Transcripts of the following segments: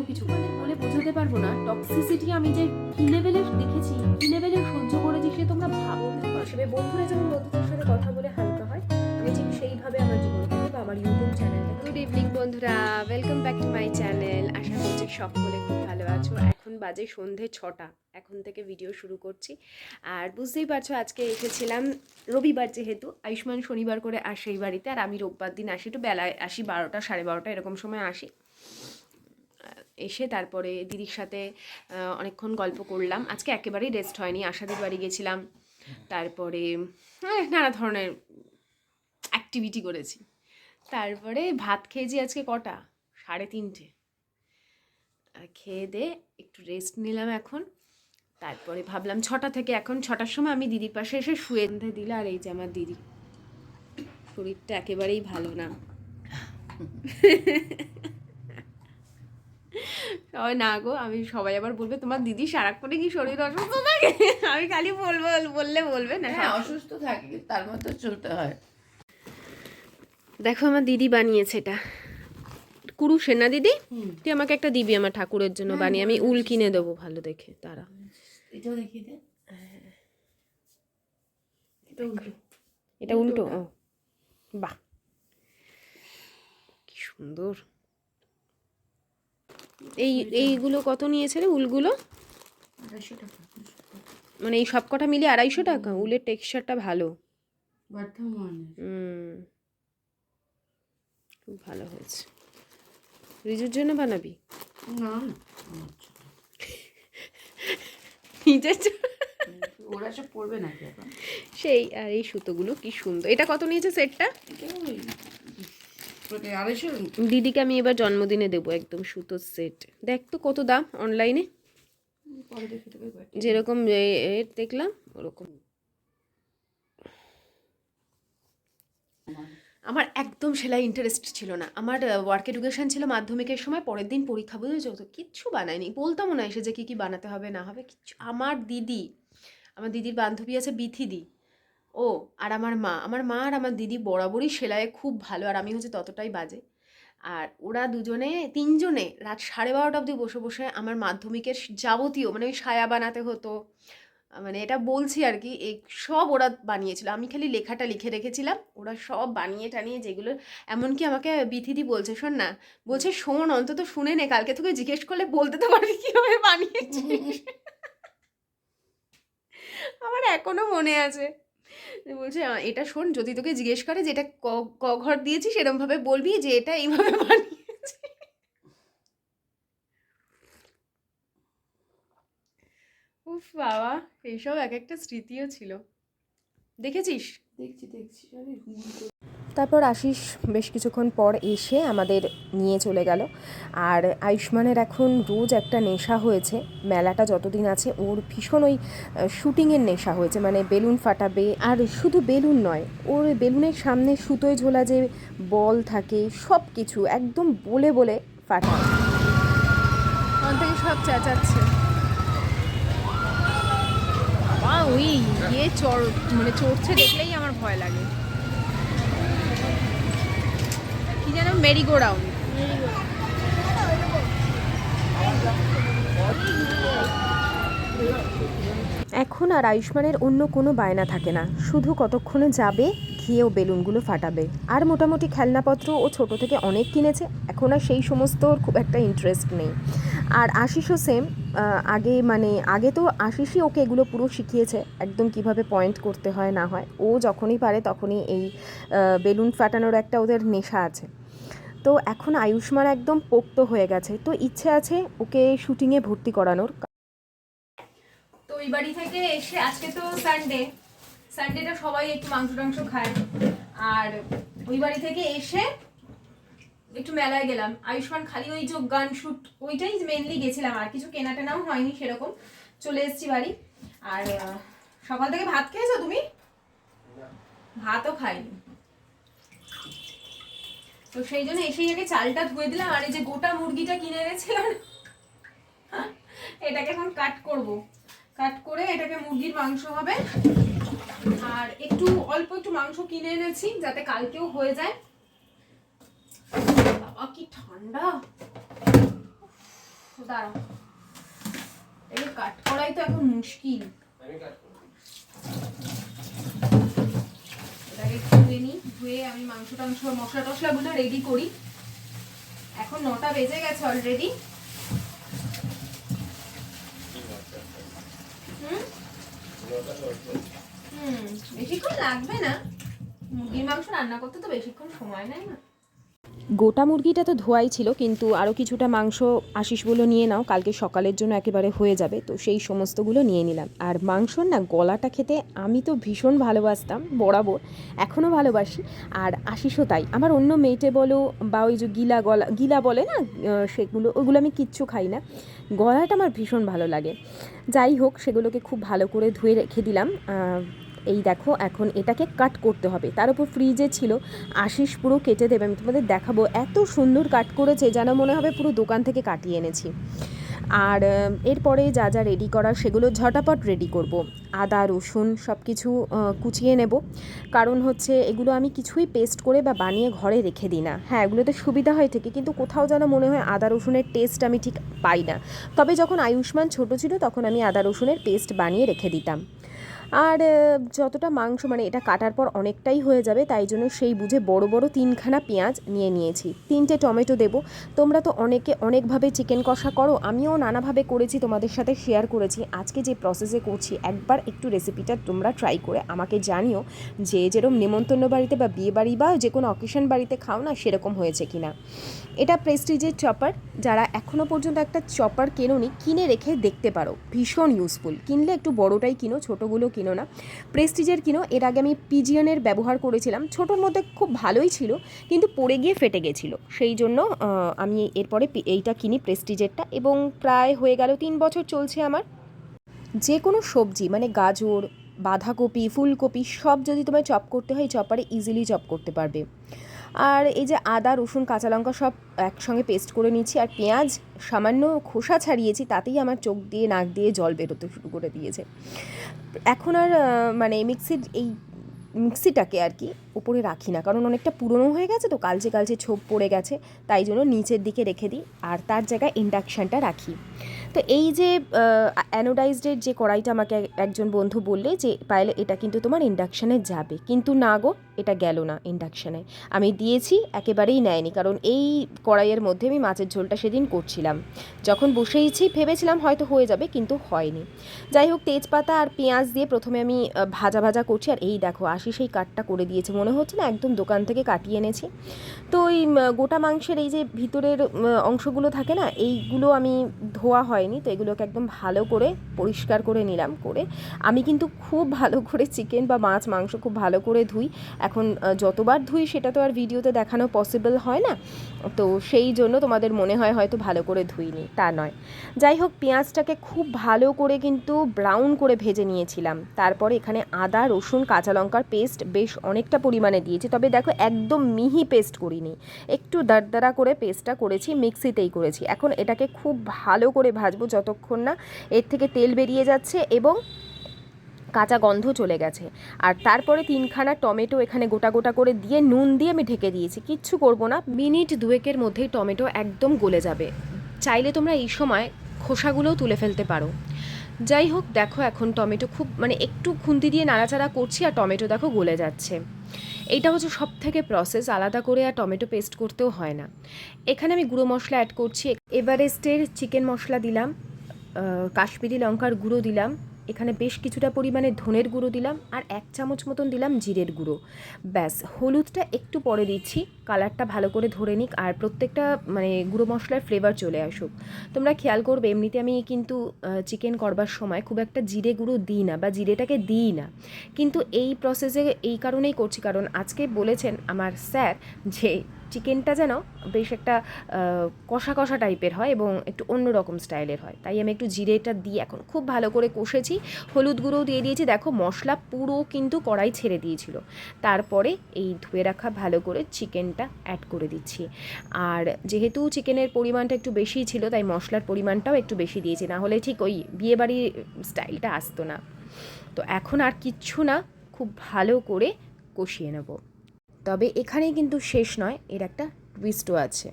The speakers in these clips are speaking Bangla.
বলেও কিছু বলে। বলে বোঝাতে পারব না টক্সিসিটি আমি যে কি লেভেলের দেখেছি কি লেভেলের সহ্য করেছি সে তোমরা ভাবো। হিসেবে বন্ধুরা যেমন বন্ধুদের সাথে কথা বলে হালকা হয় আমি ঠিক সেইভাবে আমার জীবনটাকে বা আমার ইউটিউব চ্যানেলটাকে গুড ইভিনিং বন্ধুরা। Welcome back to my channel আশা করছি সকলে খুব ভালো আছো। এখন বাজে সন্ধে ছটা। এখন থেকে ভিডিও শুরু করছি। আর বুঝতেই পারছ আজকে এসেছিলাম রবিবার যেহেতু। আয়ুষ্মান শনিবার করে আসে এই বাড়িতে আর আমি রোববার দিন আসি। একটু বেলায় আসি বারোটা সাড়ে বারোটা এরকম সময় আসি। এসে তারপরে দিদির সাথে অনেকক্ষণ গল্প করলাম। আজকে একেবারেই রেস্ট হয়নি। আশাদের বাড়ি গেছিলাম। তারপরে নানা ধরনের অ্যাক্টিভিটি করেছি। তারপরে ভাত খেয়েছি আজকে কটা? সাড়ে তিনটে। খেয়ে দে, একটু রেস্ট নিলাম এখন। তারপরে ভাবলাম ছটা থেকে এখন, ছটার সময় আমি দিদির পাশে এসে শুয়ে দিল, আর এই যে আমার দিদি, শরীরটা একেবারেই ভালো না। সবাই না গো আমি সবাই আবার বলবে তোমার দিদি সারাক্ষণে কি শরীর অসুস্থ থাকে? আমি খালি বলব বললে বলবে না হ্যাঁ অসুস্থ থাকে তার মতো চলতে হয়। দেখো আমার দিদি বানিয়েছে এটা। কুরুশের না দিদি তুই আমাকে একটা দিবি আমার ঠাকুরের জন্য বানিয়ে আমি উল কিনে দেবো ভালো দেখে তারা এটাও দেখিয়ে দে। এটা উল্টো। এটা উল্টো? ও বাহ। কি সুন্দর। এই এইগুলো কত নিয়েছে রে উলগুলো? আড়াইশো টাকা মানে এই সব কটা মিলিয়ে আড়াইশো টাকা? উলের টেক্সচারটা ভালো। হুম। খুব ভালো হয়েছে। রিজুর জন্য বানাবি? না না আমার জন্য। নিজের ওরা সব পড়বে নাকি এখন? সেই আর এই সুতোগুলো কি সুন্দর। এটা কত নিয়েছে সেটটা? আড়াইশো দিদিকে আমি এবার জন্মদিনে দেবো একদম সুতোর সেট। দেখ তো কত দাম অনলাইনে। যেরকম এর দেখলাম ওরকম। আমার আমার একদম সেলাই ইন্টারেস্ট ছিল না। আমার ওয়ার্ক এডুকেশন ছিল মাধ্যমিকের সময় পরের দিন পরীক্ষা বুঝেছ তো কিচ্ছু বানায়নি বলতামও না এসে যে কী কী বানাতে হবে না হবে কিচ্ছু। আমার দিদি আমার দিদির বান্ধবী আছে বিথিদি ও আর আমার মা আমার মা আর আমার দিদি বরাবরই সেলাইয়ে খুব ভালো আর আমি হচ্ছে ততটাই বাজে। আর ওরা দুজনে তিনজনে রাত সাড়ে বারোটা অবধি বসে বসে আমার মাধ্যমিকের যাবতীয় মানে ওই সায়া বানাতে হতো মানে এটা বলছি আর কি এই সব ওরা বানিয়েছিল। আমি খালি লেখাটা লিখে রেখেছিলাম ওরা সব বানিয়ে টানিয়ে যেগুলো এমনকি আমাকে বিথিদি বলছে শোন না বলছে শোন অন্তত শুনে নে কালকে তোকে জিজ্ঞেস করলে বলতে তো পারবি কীভাবে বানিয়েছিস। আমার এখনও মনে আছে। বলছে এটা শোন, যদি তোকে জিজ্ঞেস করে যে এটা ক ক ঘর দিয়েছিস এরমভাবে বলবি যে এটা এইভাবে বানিয়েছি। উফ বাবা এইসব এক একটা স্মৃতিও ছিল। দেখেছিস? দেখছি দেখছি। আরে তারপর আশিস বেশ কিছুক্ষণ পর এসে আমাদের নিয়ে চলে গেল। আর আয়ুষ্মানের এখন রোজ একটা নেশা হয়েছে। মেলাটা যতদিন আছে ওর ভীষণ ওই শুটিংয়ের নেশা হয়েছে। মানে বেলুন ফাটাবে, আর শুধু বেলুন নয়, ওর বেলুনের সামনে সুতোয় ঝোলা যে বল থাকে সব কিছু একদম বলে বলে থেকে সব চেঁচাচ্ছে। ওই ইয়ে চড় মানে চড়ছে দেখলেই আমার ভয় লাগে। যেন মেরিগো রাউন্ড এখন আর আয়ুষ্মানের অন্য কোনো বায়না থাকে না। শুধু কতক্ষণে যাবে গিয়ে ও বেলুনগুলো ফাটাবে। আর মোটামুটি খেলনাপত্র ও ছোট থেকে অনেক কিনেছে। এখন আর সেই সমস্ত ওর খুব একটা ইন্টারেস্ট নেই। আর আশিসও সেম আগে মানে আগে তো আশিসই ওকে এগুলো পুরো শিখিয়েছে, একদম কীভাবে পয়েন্ট করতে হয় না হয়। ও যখনই পারে তখনই এই বেলুন ফাটানোর একটা ওদের নেশা আছে। তো এখন আয়ুষ্মান একদম পোক্ত হয়ে গেছে। তো ইচ্ছে আছে ওকে শুটিংয়ে ভর্তি করানোর। তো ওই বাড়ি থেকে এসে আজকে তো সানডে সানডেটা সবাই একটু মাংস টাংস খায়। আর ওই বাড়ি থেকে এসে একটু মেলায় গেলাম। আয়ুষ্মান খালি ওই যে গান শুট ওইটাই মেনলি গেছিলাম। আর কিছু কেনা টেনাও হয়নি সেরকম। চলে এসেছি বাড়ি। আর সকাল থেকে ভাত খেয়েছো তুমি? ভাতও খাইনি। তো সেই জন্য এসেই আগে চালটা ধুয়ে দিলাম, আর এই যে গোটা মুরগিটা কিনে এনেছিলাম এটাকে এখন কাট করব। কাট করে এটাকে মুরগির মাংস হবে। আর একটু, অল্প একটু মাংস কিনে এনেছি, যাতে কালকেও হয়ে যায়। বাবা, কি ঠান্ডা। দাঁড়াও। এই কাট করাই তো এখন মুশকিল। এটাকে ধুয়ে নিই, ধুয়ে আমি মাংস টাংস মশলা টশলাগুলো রেডি করি। এখন নটা বেজে গেছে অলরেডি হুম, বেশিক্ষণ লাগবে না। মুরগির মাংস রান্না করতে তো বেশিক্ষণ সময় নেয় না। গোটা মুরগিটা তো ধোয়াই ছিল, কিন্তু আরও কিছুটা মাংস আশিস বলে নিয়ে নাও, কালকে সকালের জন্য একেবারে হয়ে যাবে, তো সেই সমস্তগুলো নিয়ে নিলাম। আর মাংসর না গলাটা খেতে আমি তো ভীষণ ভালোবাসতাম, বরাবর এখনও ভালোবাসি, আর আশিসও তাই। আমার অন্য মেয়েটে বলো, বা ওই যে গিলা গলা, গিলা বলে না সেগুলো, ওগুলো আমি কিচ্ছু খাই না। গলাটা আমার ভীষণ ভালো লাগে। যাই হোক, সেগুলোকে খুব ভালো করে ধুয়ে রেখে দিলাম এই দেখো, এখন এটাকে কাট করতে হবে। তার উপর ফ্রিজে ছিল আশিস পুরো কেটে দেবে। আমি তোমাদের দেখাবো, এত সুন্দর কাট করেছে যেন মনে হবে পুরো দোকান থেকে কাটিয়ে এনেছি। আর এরপরে যা যা রেডি করার সেগুলো ঝটাপট রেডি করব। আদা, রসুন সব কিছু কুচিয়ে নেব। কারণ হচ্ছে এগুলো আমি কিছুই পেস্ট করে বা বানিয়ে ঘরে রেখে দিই না। হ্যাঁ এগুলোতে সুবিধা হয় থেকে, কিন্তু কোথাও যেন মনে হয় আদা, রসুনের টেস্ট আমি ঠিক পাই না। তবে যখন আয়ুষ্মান ছোট ছিল, তখন আমি আদা, রসুনের পেস্ট বানিয়ে রেখে দিতাম। আর যতটা মাংস মানে এটা কাটার পর অনেকটাই হয়ে যাবে, তাই জন্য সেই বুঝে বড় বড় তিনখানা পেঁয়াজ নিয়ে নিয়েছি। তিনটে টমেটো দেবো। তোমরা তো অনেকে অনেকভাবে চিকেন কষা করো, আমিও নানাভাবে করেছি, তোমাদের সাথে শেয়ার করেছি। আজকে যে প্রসেসে করছি, একবার একটু রেসিপিটা তোমরা ট্রাই করে আমাকে জানিও যে যেরকম নেমন্তন্ন বাড়িতে বা বিয়ে বাড়ি বা যে কোনো অকেশন বাড়িতে খাও না, সেরকম হয়েছে কিনা। এটা প্রেস্টিজের চপার যারা এখনও পর্যন্ত একটা চপার কেনোনি, কিনে রেখে দেখতে পারো। ভীষণ ইউজফুল কিনলে একটু বড়টাই কিনো, ছোটোগুলো কিনো না। প্রেস্টিজের কিনো, এর আগে আমি পিজিয়নের ব্যবহার করেছিলাম। ছোটোর মধ্যে খুব ভালোই ছিল, কিন্তু পড়ে গিয়ে ফেটে গেছিল। সেই জন্য আমি এরপরে এইটা কিনি প্রেস্টিজেরটা এবং প্রায় হয়ে গেল তিন বছর চলছে আমার। যে কোনো সবজি মানে গাজর, বাঁধাকপি, ফুলকপি, সব যদি তোমায় চপ করতে হয় চপারে ইজিলি চপ করতে পারবে। আর এই যে আদা, রসুন, কাঁচা লঙ্কা সব একসঙ্গে পেস্ট করে নিচ্ছি আর পেঁয়াজ, সামান্য খোসা ছাড়িয়েছি, তাতেই আমার চোখ দিয়ে, নাক দিয়ে জল বেরোতে শুরু করে দিয়েছে। এখন আর মানে মিক্সির এই মিক্সিটাকে আর কি উপরে রাখি না, কারণ অনেকটা পুরনো হয়ে গেছে তো, কালচে কালচে ছোপ পড়ে গেছে, তাই জন্য নিচের দিকে রেখে দিই আর তার জায়গায় ইন্ডাকশানটা রাখি। তো এই যে অ্যানোডাইজডের যে কড়াইটা আমাকে এক- একজন বন্ধু বললে যে পাইলে এটা কিন্তু তোমার ইন্ডাকশানে যাবে। কিন্তু না গো, এটা গেল না ইন্ডাকশানে আমি দিয়েছি, একেবারেই নেয়নি। কারণ এই কড়াইয়ের মধ্যে আমি মাছের ঝোলটা সেদিন করছিলাম। যখন বসেইছি, ভেবেছিলাম হয়তো হয়ে যাবে, কিন্তু হয়নি। যাই হোক, তেজপাতা আর পেঁয়াজ দিয়ে প্রথমে আমি ভাজা ভাজা করছি। আর এই দেখো আশি সেই কাটটা করে দিয়েছে। মনে হচ্ছে না একদম দোকান থেকে কাটিয়ে এনেছি। তো ওই গোটা মাংসের এই যে ভিতরের অংশগুলো থাকে না, এইগুলো আমি ধোয়া হয়নি, তো এগুলোকে একদম ভালো করে পরিষ্কার করে নিলাম করে। আমি কিন্তু খুব ভালো করে চিকেন বা মাছ, মাংস খুব ভালো করে ধুই। এখন যতবার ধুই সেটা তো আর ভিডিওতে দেখানো পসিবল হয় না। তো সেই জন্য তোমাদের মনে হয় হয়তো ভালো করে ধুইনি, তা নয়। যাই হোক, পেঁয়াজটাকে খুব ভালো করে কিন্তু ব্রাউন করে ভেজে নিয়েছিলাম। তারপরে এখানে আদা, রসুন, কাঁচা লঙ্কার পেস্ট বেশ অনেকটা পরিমাণে দিয়েছি। তবে দেখো, একদম মিহি পেস্ট করিনি। একটু দারদারা করে পেস্টটা করেছি মিক্সিতেই করেছি। এখন এটাকে খুব ভালো করে ভাজবো যতক্ষণ না এর থেকে তেল বেরিয়ে যাচ্ছে এবং কাঁচা গন্ধ চলে গেছে। আর তারপরে তিনখানা টমেটো এখানে গোটা গোটা করে দিয়ে নুন দিয়ে আমি ঢেকে দিয়েছি। কিচ্ছু করব না। মিনিট দুয়েকের মধ্যেই টমেটো একদম গলে যাবে। চাইলে তোমরা এই সময় খোসাগুলোও তুলে ফেলতে পারো। যাই হোক, দেখো এখন টমেটো খুব মানে একটু খুন্তি দিয়ে নাড়াচাড়া করছি আর টমেটো দেখো গলে যাচ্ছে। এইটা হচ্ছে সব থেকে প্রসেস আলাদা করে আর টমেটো পেস্ট করতেও হয় না। এখানে আমি গুঁড়ো মশলা অ্যাড করছি। এভারেস্টের চিকেন মশলা দিলাম কাশ্মীরি লঙ্কার গুঁড়ো দিলাম। এখানে বেশ কিছুটা পরিমাণে ধনের গুঁড়ো দিলাম আর এক চামচ মতন দিলাম জিরের গুঁড়ো। ব্যাস, হলুদটা একটু পরে দিচ্ছি, কালারটা ভালো করে ধরে নিক আর প্রত্যেকটা মানে গুঁড়ো মশলার ফ্লেভার চলে আসুক। তোমরা খেয়াল করবে, এমনিতে আমি কিন্তু চিকেন করবার সময় খুব একটা জিরে গুঁড়ো দিই না বা জিরেটাকে দিই না। কিন্তু এই প্রসেসে এই কারণেই করছি, কারণ আজকে বলেছেন আমার স্যার যে চিকেনটা যেন বেশ একটা কষা কষা টাইপের হয় এবং একটু অন্যরকম স্টাইলের হয়। তাই আমি একটু জিরেটা দিয়ে এখন খুব ভালো করে কষেছি। হলুদ গুঁড়োও দিয়ে দিয়েছি। দেখো মশলা পুরো কিন্তু কড়াই ছেড়ে দিয়েছিল। তারপরে এই ধুয়ে রাখা ভালো করে চিকেনটা অ্যাড করে দিচ্ছি। আর যেহেতু চিকেনের পরিমাণটা একটু বেশিই ছিল, তাই মশলার পরিমাণটাও একটু বেশি দিয়েছি। না হলে ঠিক ওই বিয়েবাড়ির স্টাইলটা আসতো না। তো এখন আর কিচ্ছু না, খুব ভালো করে কষিয়ে নেব। তবে এখানেই কিন্তু শেষ নয় এর একটা টুইস্টও আছে।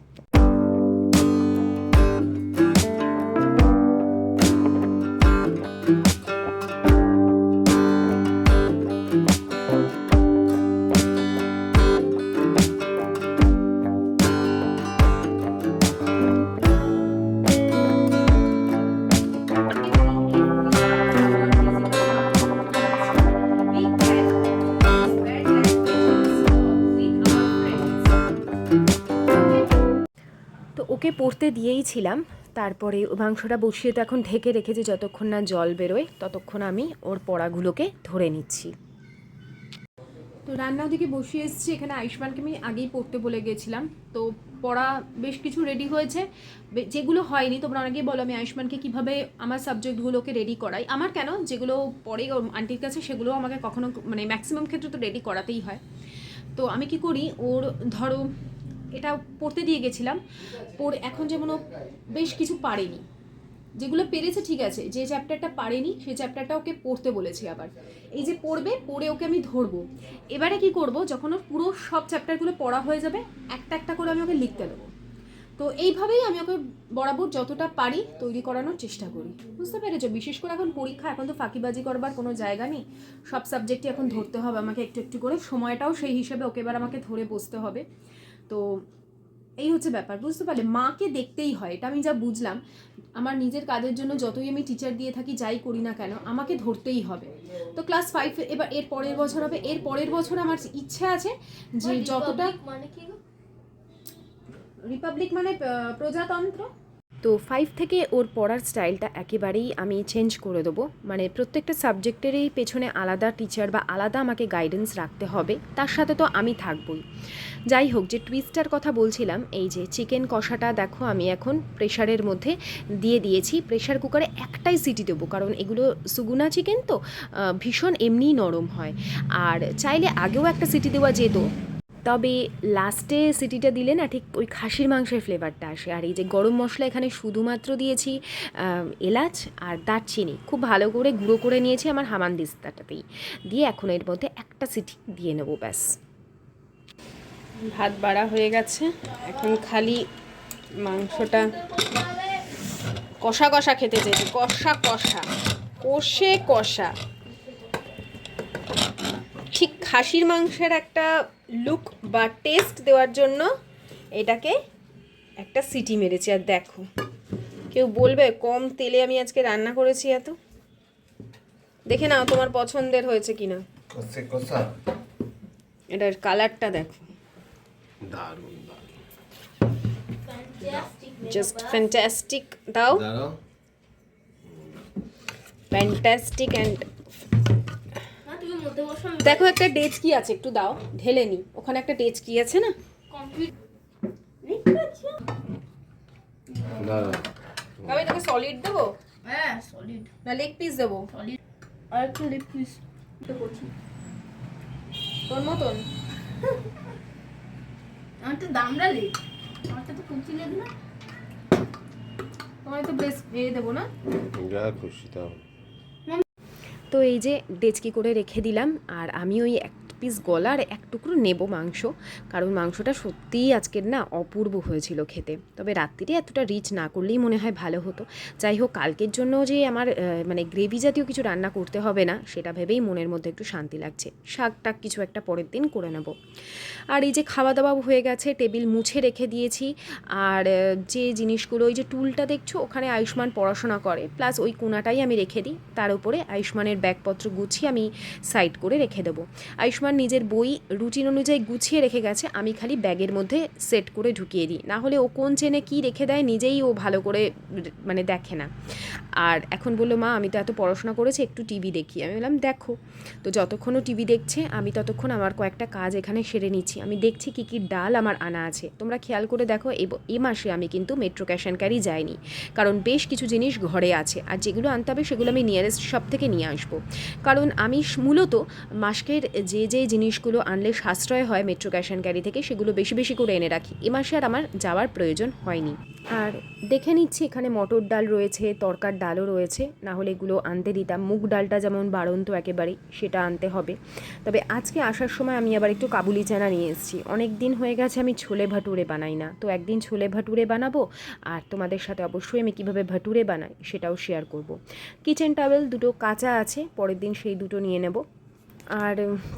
দিয়েই ছিলাম। তারপরে মাংসটা বসিয়ে তো এখন ঢেকে রেখেছি, যতক্ষণ না জল বেরোয়, ততক্ষণ আমি ওর পড়াগুলোকে ধরে নিচ্ছি। তো রান্না ওদিকে বসিয়ে এসেছি, এখানে আয়ুষ্মানকে আমি আগেই পড়তে বলে গেছিলাম। তো পড়া বেশ কিছু রেডি হয়েছে। যেগুলো হয়নি, তোমরা অনেকেই বলো, আমি আয়ুষ্মানকে কীভাবে আমার সাবজেক্টগুলোকে রেডি করাই? আমার কেন? যেগুলো পড়ে ওর আন্টির কাছে সেগুলো আমাকে কখনো মানে ম্যাক্সিমাম ক্ষেত্রে তো রেডি করাতেই হয়। তো আমি কি করি, ওর ধরো এটা পড়তে দিয়ে গেছিলাম। পড়ে, এখন যেমন বেশ কিছু পারেনি। যেগুলো পেরেছে ঠিক আছে, যে চ্যাপ্টারটা পারেনি সেই চ্যাপ্টারটা ওকে পড়তে বলেছি আবার। এই যে পড়বে, পড়ে ওকে আমি ধরবো। এবারে কি করব, যখন ওর পুরো সব চ্যাপ্টারগুলো পড়া হয়ে যাবে, একটা একটা করে আমি ওকে লিখতে দেবো। তো এইভাবেই আমি ওকে বরাবর যতটা পারি তৈরি করানোর চেষ্টা করি। বুঝতে পেরেছ? বিশেষ করে এখন পরীক্ষা, এখন তো ফাঁকিবাজি করবার কোনো জায়গা নেই। সব সাবজেক্টই এখন ধরতে হবে আমাকে একটু একটু করে। সময়টাও সেই হিসেবে ওকে এবার আমাকে ধরে বসতে হবে। তো এই হচ্ছে ব্যাপার বুঝতে পারলে? মাকে দেখতেই হয় এটা আমি যা বুঝলাম। আমার নিজের কাজের জন্য যতই আমি টিচার দিয়ে থাকি যাই করি না কেন আমাকে ধরতেই হবে। তো ক্লাস ফাইভ এবার এর পরের বছর হবে। এর পরের বছর আমার ইচ্ছে আছে যে যতটা মানে কি রিপাবলিক মানে প্রজাতন্ত্র? তো ফাইভ থেকে ওর পড়ার স্টাইলটা একেবারেই আমি চেঞ্জ করে দেবো। মানে প্রত্যেকটা সাবজেক্টেরই পেছনে আলাদা টিচার বা আলাদা আমাকে গাইডেন্স রাখতে হবে, তার সাথে তো আমি থাকবই। যাই হোক, যে টুইস্টার কথা বলছিলাম, এই যে চিকেন কষাটা দেখো আমি এখন প্রেশারের মধ্যে দিয়ে দিয়েছি। প্রেশার কুকারে একটাই সিটি দেবো, কারণ এগুলো সুগুনা চিকেন তো ভীষণ এমনিই নরম হয়। আর চাইলে আগেও একটা সিটি দেওয়া যেত তবে লাস্টে সিটিটা দিলে না ঠিক ওই খাসির মাংসের ফ্লেভারটা আসে। আর এই যে গরম মশলা এখানে শুধুমাত্র দিয়েছি এলাচ আর দারচিনি। খুব ভালো করে গুঁড়ো করে নিয়েছি আমার হামান দিস্তাটাতেই। দিয়ে এখন এর মধ্যে একটা সিটি দিয়ে নেব, ব্যাস। ভাত বাড়া হয়ে গেছে। এখন খালি মাংসটা কষা কষা খেতে চাইছি। কষা কষা। কষে কষা। ঠিক খাসির মাংসের একটা লুক বা টেস্ট দেওয়ার জন্য এটাকে একটা সিটি মেরেছি। আর দেখো কেউ বলবে কম তেলে আমি আজকে রান্না করেছি এত। দেখে নাও তোমার পছন্দের হয়েছে কিনা। এটার কালারটা দেখো। দারুণ জাস্ট ফ্যান্টাস্টিক দাও। ফ্যান্টাস্টিক অ্যান্ড দেখো একটা ডেচকি আছে একটু দাও ঢেলে নি ওখানে একটা ডেচকি আছে না? আমি তোকে সলিড দেবো? হ্যাঁ সলিড না লেগ পিস দেবো? সলিড আর একটু লিপ পিস তো করছি। তোর মতন? আমার তো দামড়া লেগ আমারটা তো কুচি লেগ না। তোমার তো বেশ এ দেবো না? যা খুশি তাও। তো এই যে ডেচকি করে রেখে দিলাম আর আমি ওই এক পিস গলার এক টুকরো নেব মাংস। কারণ মাংসটা সত্যিই আজকের না অপূর্ব হয়েছিল খেতে। তবে রাত্রিরে এতটা রিচ না করলেই মনে হয় ভালো হতো। যাই হোক, কালকের জন্য যে আমার মানে গ্রেভি জাতীয় কিছু রান্না করতে হবে না, সেটা ভেবেই মনের মধ্যে একটু শান্তি লাগছে। শাক টাক কিছু একটা পরের দিন করে নেব। আর এই যে খাওয়া দাওয়া হয়ে গেছে, টেবিল মুছে রেখে দিয়েছি। আর যে জিনিসগুলো, ওই যে টুলটা দেখছ, ওখানে আয়ুষ্মান পড়াশোনা করে। প্লাস ওই কোনাটাই আমি রেখে দিই। তার উপরে আয়ুষ্মানের ব্যাগপত্র গুছিয়ে আমি সাইড করে রেখে দেবো। আয়ুষ্মান নিজের বই রুটিন অনুযায়ী গুছিয়ে রেখে গেছে, আমি খালি ব্যাগের মধ্যে সেট করে ঢুকিয়ে দিই। না হলে ও কোন চেনে কী রেখে দেয় নিজেই ও ভালো করে মানে দেখে না। আর এখন বলল, মা, আমি তো এত পড়াশোনা করেছি, একটু টিভি দেখি। আমি বললাম, দেখো, তো যতক্ষণ ও টিভি দেখছে, আমি ততক্ষণ আমার কয়েকটা কাজ এখানে সেরে নিচ্ছি। আমি দেখছি কী কী ডাল আমার আনা আছে। তোমরা খেয়াল করে দেখো এ মাসে আমি কিন্তু মেট্রো ক্যাশ অ্যান্ড ক্যারি যাইনি। কারণ বেশ কিছু জিনিস ঘরে আছে, আর যেগুলো আনতে হবে সেগুলো আমি নিয়ারেস্ট শপ থেকে নিয়ে আসব। কারণ আমি মূলত মাসকের যে যে জিনিসগুলো আনলে সাশ্রয় হয় মেট্রো ক্যাশ অ্যান্ড ক্যারি থেকে, সেগুলো বেশি বেশি করে এনে রাখি। এ মাসে আর আমার যাওয়ার প্রয়োজন হয়নি। আর দেখে নিচ্ছি, এখানে মটর ডাল রয়েছে, তরকার ডালও রয়েছে। না হলে এগুলো আনতে দিতাম। মুগ ডালটা যেমন বাড়ন্ত একেবারেই সেটা আনতে হবে। তবে আজকে আসার সময় আমি আবার একটু কাবুলি চানা নিয়ে এসেছি। অনেক দিন হয়ে গেছে আমি ছোলে ভাটুরে বানাই না। তো একদিন ছোলে ভাটুরে বানাবো, আর তোমাদের সাথে অবশ্যই আমি কীভাবে ভাটুরে বানাই সেটাও শেয়ার করব। কিচেন টাওয়েল দুটো কাঁচা আছে, পরের দিন সেই দুটো নিয়ে নেব। আর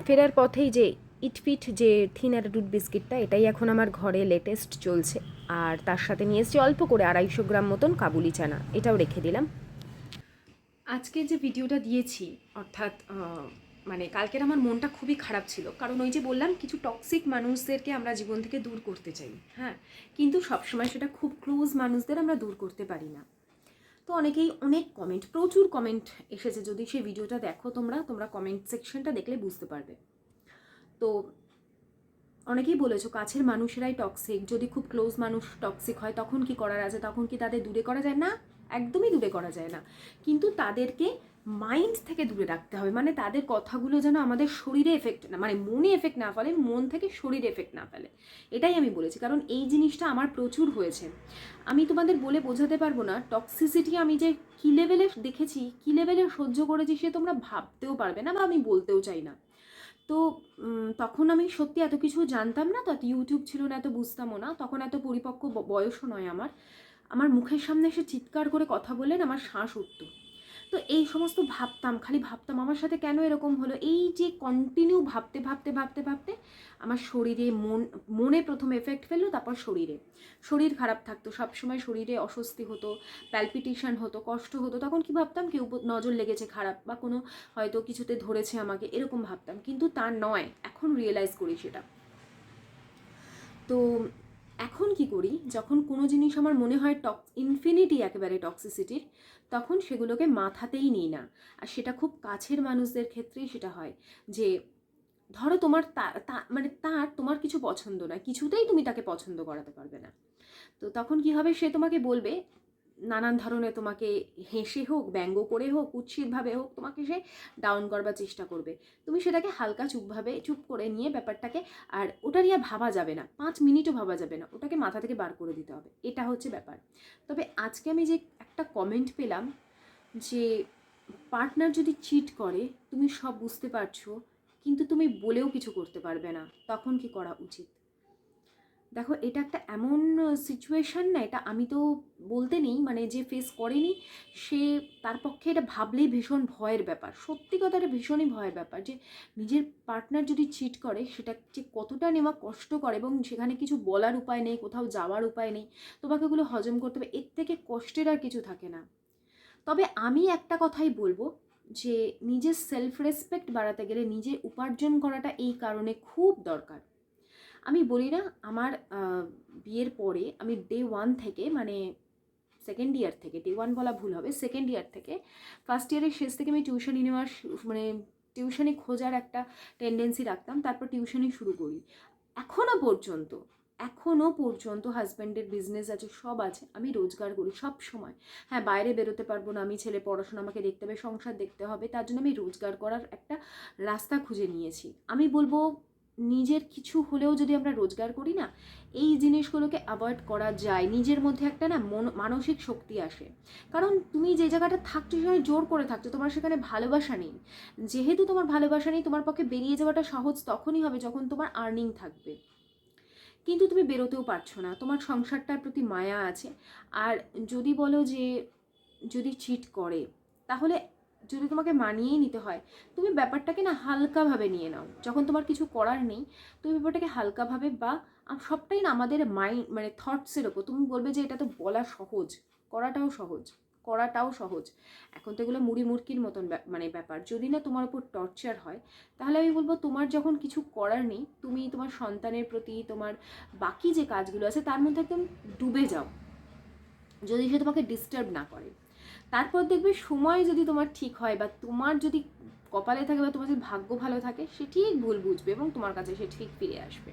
ফেরার পথেই যে ইটফিট যে থিন অ্যাটাটুড বিস্কিটটা, এটাই এখন আমার ঘরে লেটেস্ট চলছে। আর তার সাথে নিয়ে এসেছি অল্প করে আড়াইশো গ্রাম মতন কাবুলি চানা, এটাও রেখে দিলাম। আজকে যে ভিডিওটা দিয়েছি, অর্থাৎ মানে কালকের আমার মনটা খুবই খারাপ ছিল। কারণ ওই যে বললাম, কিছু টক্সিক মানুষদেরকে আমরা জীবন থেকে দূর করতে চাই। হ্যাঁ? কিন্তু সবসময় সেটা খুব ক্লোজ মানুষদের আমরা দূর করতে পারি না। তো অনেকেই অনেক কমেন্ট প্রচুর কমেন্ট এসেছে। যদি সেই ভিডিওটা দেখো তোমরা তোমরা কমেন্ট সেকশনটা দেখলে বুঝতে পারবে। তো অনেকেই বলেছ কাছের মানুষেরাই টক্সিক যদি খুব ক্লোজ মানুষ টক্সিক হয়, তখন কি করার আছে? তখন কি তাদের দূরে করা যায়? না, একদমই দূরে করা যায় না। কিন্তু তাদেরকে মাইন্ড থেকে দূরে রাখতে হবে। মানে তাদের কথাগুলো যেন আমাদের শরীরে এফেক্ট না মানে মনে এফেক্ট না ফেলে, মন থেকে শরীরে এফেক্ট না ফেলে। এটাই আমি বলেছি। কারণ এই জিনিসটা আমার প্রচুর হয়েছে। আমি তোমাদের বলে বোঝাতে পারব না টক্সিসিটি আমি যে কী লেভেলে দেখেছি, কী লেভেলে সহ্য করেছি, সে তোমরা ভাবতেও পারবে না বা আমি বলতেও চাই না। তো তখন আমি সত্যি এত কিছু জানতাম না, তো ইউটিউব ছিল না, এত বুঝতামও না। তখন এত পরিপক্ক বয়সও নয় আমার। আমার মুখের সামনে এসে চিৎকার করে কথা বললেন, আমার শ্বাস উঠতো। তো এই সমস্ত ভাবতাম, খালি ভাবতাম আমার সাথে কেন এরকম হলো? এই যে কন্টিনিউ ভাবতে ভাবতে ভাবতে ভাবতে আমার শরীরে মন, মনে প্রথম এফেক্ট ফেলল তারপর শরীরে। শরীর খারাপ থাকতো, সবসময় শরীরে অস্বস্তি হতো প্যালপিটেশন হতো, কষ্ট হতো, তখন কি ভাবতাম? কেউ নজর লেগেছে খারাপ বা কোনো হয়তো কিছুতে ধরেছে আমাকে, এরকম ভাবতাম। কিন্তু তা নয়, এখন রিয়েলাইজ করি সেটা। তো এখন কি করি? যখন কোনো জিনিস আমার মনে হয় টক ইনফিনিটি একেবারে টক্সিসিটির তখন সেগুলোকে মাথাতেই নিই না। আর সেটা খুব কাছের মানুষদের ক্ষেত্রেই সেটা হয় যে, ধরো তোমার তা- মানে তার তোমার কিছু পছন্দ না কিছুতেই তুমি তাকে পছন্দ করাতে পারবে না। তো তখন কি হবে? সে তোমাকে বলবে নানান ধরনের তোমাকে হেসে হোক, ব্যঙ্গ করে হোক, কুৎসিতভাবে হোক, তোমাকে সে ডাউন করবার চেষ্টা করবে। তুমি সেটাকে হালকা চুপভাবে চুপ করে নিয়ে ব্যাপারটাকে আর ওটা নিয়ে ভাবা যাবে না। পাঁচ মিনিটও ভাবা যাবে না। ওটাকে মাথা থেকে বার করে দিতে হবে। এটা হচ্ছে ব্যাপার। তবে আজকে আমি যে একটা কমেন্ট পেলাম যে পার্টনার যদি চিট করে, তুমি সব বুঝতে পারছ, কিন্তু তুমি বলেও কিছু করতে পারবে না। তখন কি করা উচিত? দেখো, এটা একটা এমন সিচুয়েশান না, এটা আমি তো বলতে নেই মানে যে ফেস করেনি, সে তার পক্ষে এটা ভাবলেই ভীষণ ভয়ের ব্যাপার। সত্যি কথা এটা ভীষণই ভয়ের ব্যাপার যে, নিজের পার্টনার যদি চিট করে, সেটা যে কতটা নেওয়া কষ্টকর এবং সেখানে কিছু বলার উপায় নেই, কোথাও যাওয়ার উপায় নেই, তোমাকে ওগুলো হজম করতে হবে, এর থেকে কষ্টের আর কিছু থাকে না। তবে আমি একটা কথাই বলব যে, নিজের সেলফ রেসপেক্ট বাড়াতে গেলে নিজে উপার্জন করাটা এই কারণে খুব দরকার। আমি বলি না, আমার বিয়ের পরে আমি ডে ওয়ান থেকে মানে সেকেন্ড ইয়ার থেকে ডে ওয়ান বলা ভুল হবে সেকেন্ড ইয়ার থেকে ফার্স্ট ইয়ারের শেষ থেকে আমি টিউশনি নেওয়ার মানে টিউশনি খোঁজার একটা টেন্ডেন্সি রাখতাম, তারপর টিউশনি শুরু করি। এখনও পর্যন্ত এখনও পর্যন্ত হাজব্যান্ডের বিজনেস আছে, সব আছে, আমি রোজগার করি সব সময়। হ্যাঁ বাইরে বেরোতে পারব না, আমি ছেলে, পড়াশোনা আমাকে দেখতে হবে, সংসার দেখতে হবে, তার জন্য আমি রোজগার করার একটা রাস্তা খুঁজে নিয়েছি। আমি বলব নিজের কিছু হলেও যদি আমরা রোজগার করি না, এই জিনিসগুলোকে অ্যাভয়েড করা যায়। নিজের মধ্যে একটা না মন, মানসিক শক্তি আসে। কারণ তুমি যে জায়গাটা থাকছো সেখানে জোর করে থাকছো, তোমার সেখানে ভালোবাসা নেই। যেহেতু তোমার ভালোবাসা নেই, তোমার পক্ষে বেরিয়ে যাওয়াটা সহজ তখনই হবে যখন তোমার আর্নিং থাকবে। কিন্তু তুমি বেরোতেও পারছ না। তোমার সংসারটার প্রতি মায়া আছে। আর যদি বলো যে, যদি চিট করে, তাহলে যদি তোমাকে মানিয়েই নিতে হয়, তুমি ব্যাপারটাকে না হালকাভাবে নিয়ে নাও। যখন তোমার কিছু করার নেই, তুমি ব্যাপারটাকে হালকাভাবে বা সবটাই না আমাদের মাইন্ড মানে থটসের ওপর। তুমি বলবে যে এটা তো বলা সহজ, করাটাও সহজ করাটাও সহজ। এখন তো এগুলো মুড়ি মুড়কির মতন মানে ব্যাপার। যদি না তোমার উপর টর্চার হয়, তাহলে আমি বলব তোমার যখন কিছু করার নেই, তুমি তোমার সন্তানের প্রতি, তোমার বাকি যে কাজগুলো আছে, তার মধ্যে একদম ডুবে যাও। যদি সে তোমাকে ডিস্টার্ব না করে। তারপর দেখবে সময় যদি তোমার ঠিক হয় বা তোমার যদি কপালে থাকে বা তোমার যদি ভাগ্য ভালো থাকে, সে ঠিক ভুল বুঝবে এবং তোমার কাছে সে ঠিক ফিরে আসবে।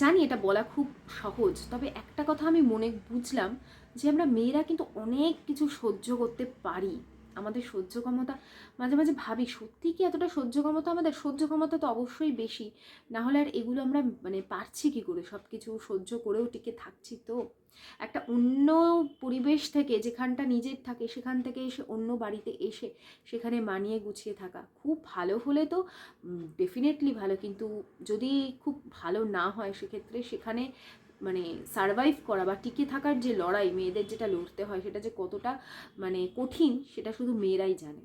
জানি এটা বলা খুব সহজ, তবে একটা কথা আমি মনে বুঝলাম যে আমরা মেয়েরা কিন্তু অনেক কিছু সহ্য করতে পারি। আমাদের সহ্য ক্ষমতা মাঝে মাঝে ভাবি, সত্যি কি এতটা সহ্য ক্ষমতা আমাদের? সহ্য ক্ষমতা তো অবশ্যই বেশি। না হলে আর এগুলো আমরা মানে পারছি কি করে? সব কিছু সহ্য করেও টিকে থাকছি তো। একটা অন্য পরিবেশ থেকে যেখানটা নিজের থাকে, সেখান থেকে এসে অন্য বাড়িতে এসে সেখানে মানিয়ে গুছিয়ে থাকা। খুব ভালো হলে তো ডেফিনেটলি ভালো। কিন্তু যদি খুব ভালো না হয়, সেক্ষেত্রে সেখানে মানে সারভাইভ করা বা টিকে থাকার যে লড়াই মেয়েদের যেটা লড়তে হয় সেটা যে কতটা মানে কঠিন সেটা শুধু মেয়েরাই জানে।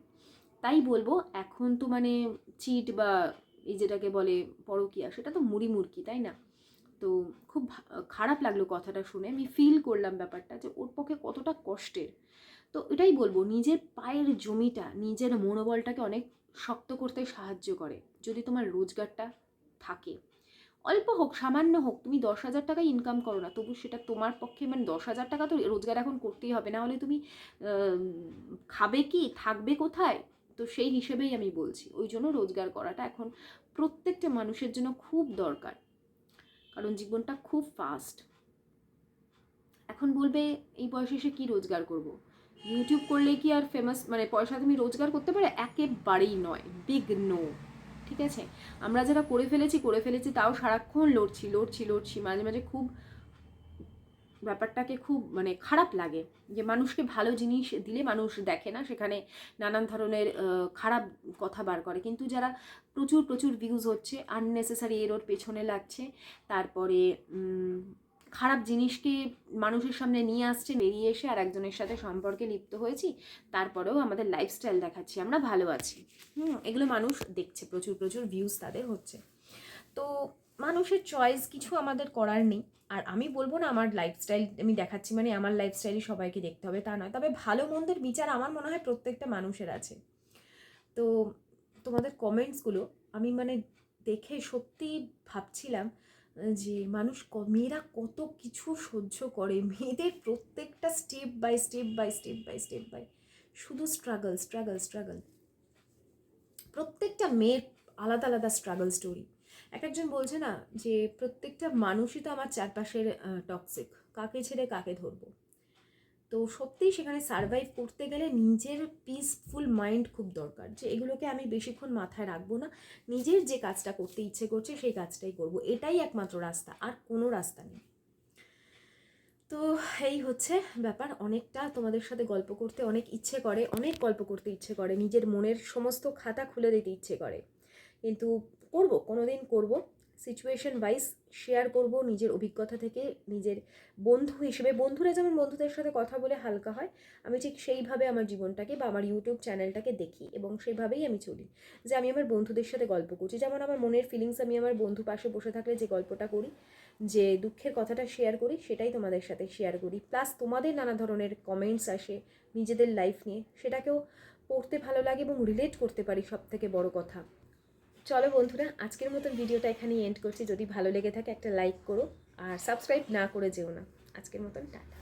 তাই বলব এখন তো মানে চিট বা এই যেটাকে বলে পরকিয়া সেটা তো মুড়ি মুরকি তাই না? তো খুব খারাপ লাগল কথাটা শুনে। আমি ফিল করলাম ব্যাপারটা যে ওর পক্ষে কতটা কষ্টের। তো এটাই বলব নিজের পায়ের জমিটা নিজের মনোবলটাকে অনেক শক্ত করতে সাহায্য করে যদি তোমার রোজগারটা থাকে। অল্প হোক, সামান্য হোক, তুমি দশ হাজার টাকা ইনকাম করো না। তবু সেটা তোমার পক্ষে মানে দশ হাজার টাকা তো রোজগার এখন করতেই হবে। না হলে তুমি খাবে কি, থাকবে কোথায়? তো সেই হিসেবেই আমি বলছি। ওই জন্য রোজগার করাটা এখন প্রত্যেকটা মানুষের জন্য খুব দরকার। কারণ জীবনটা খুব ফাস্ট এখন বলবে, এই বয়সে এসে কী রোজগার করব। ইউটিউব করলে কি আর ফেমাস মানে পয়সা তুমি রোজগার করতে পারে? একেবারেই নয়। বিগ নো ঠিক আছে? আমরা যারা করে ফেলেছি করে ফেলেছি তাও সারাক্ষণ লড়ছি লড়ছি লড়ছি। মাঝে মাঝে খুব ব্যাপারটাকে খুব মানে খারাপ লাগে যে মানুষকে ভালো জিনিস দিলে মানুষ দেখে না, সেখানে নানান ধরনের খারাপ কথা বার করে। কিন্তু যারা প্রচুর প্রচুর ভিউজ হচ্ছে আননেসেসারি এর পেছনে লাগছে। তারপরে খারাপ জিনিসকে মানুষের সামনে নিয়ে আসছে, বেরিয়ে এসে আর একজনের সাথে সম্পর্কে লিপ্ত হয়েছি, তারপরেও আমাদের লাইফস্টাইল দেখাচ্ছি, আমরা ভালো আছি। হুম, এগুলো মানুষ দেখছে, প্রচুর প্রচুর ভিউজ তাদের হচ্ছে। তো মানুষের চয়েস কিছু আমাদের করার নেই, আর আমি বলব না আমার লাইফস্টাইল আমি দেখাচ্ছি মানে আমার লাইফস্টাইলই সবাইকে দেখতে হবে, তা নয়। তবে ভালো মন্দের বিচার আমার মনে হয় প্রত্যেকটা মানুষের আছে। তো তোমাদের কমেন্টসগুলো আমি মানে দেখে সত্যি ভাবছিলাম যে মানুষ ক- মেয়েরা কত কিছু সহ্য করে। মেয়েদের প্রত্যেকটা step by step by step by step by শুধু স্ট্রাগল স্ট্রাগল স্ট্রাগল প্রত্যেকটা মেয়ের আলাদা আলাদা স্ট্রাগল স্টোরি এক একজন বলছে না যে, প্রত্যেকটা মানুষই তো আমার চারপাশের টক্সিক কাকে ছেড়ে কাকে ধরবো? তো সত্যিই সেখানে সারভাইভ করতে গেলে নিজের পিসফুল মাইন্ড খুব দরকার যে এগুলোকে আমি বেশিক্ষণ মাথায় রাখব না। নিজের যে কাজটা করতে ইচ্ছে করছে সেই কাজটাই করব। এটাই একমাত্র রাস্তা, আর কোনো রাস্তা নেই। তো এই হচ্ছে ব্যাপার। অনেকটা তোমাদের সাথে গল্প করতে অনেক ইচ্ছে করে, অনেক গল্প করতে ইচ্ছে করে। নিজের মনের সমস্ত খাতা খুলে দিতে ইচ্ছে করে। কিন্তু করব কোনো দিন করব। সিচুয়েশন ওয়াইজ শেয়ার করব নিজের অভিজ্ঞতা থেকে, নিজের বন্ধু হিসেবে। বন্ধুরা যেমন বন্ধুদের সাথে কথা বলে হালকা হয়, আমি ঠিক সেইভাবে আমার জীবনটাকে বা আমার ইউটিউব চ্যানেলটাকে দেখি এবং সেইভাবেই আমি চলি। যে আমি আমার বন্ধুদের সাথে গল্প করছি। যেমন আমার মনের ফিলিংস আমি আমার বন্ধু পাশে বসে থাকলে যে গল্পটা করি, যে দুঃখের কথাটা শেয়ার করি, সেটাই তোমাদের সাথে শেয়ার করি। প্লাস তোমাদের নানা ধরনের কমেন্টস আসে নিজেদের লাইফ নিয়ে। সেটাকেও পড়তে ভালো লাগে এবং রিলেট করতে পারি সব থেকে বড় কথা। চলো বন্ধুরা, আজকের মতন ভিডিওটা এখানেই এন্ড করছি। যদি ভালো লেগে থাকে একটা লাইক করো, আর সাবস্ক্রাইব না করে যেও না। আজকের মতন টাটা।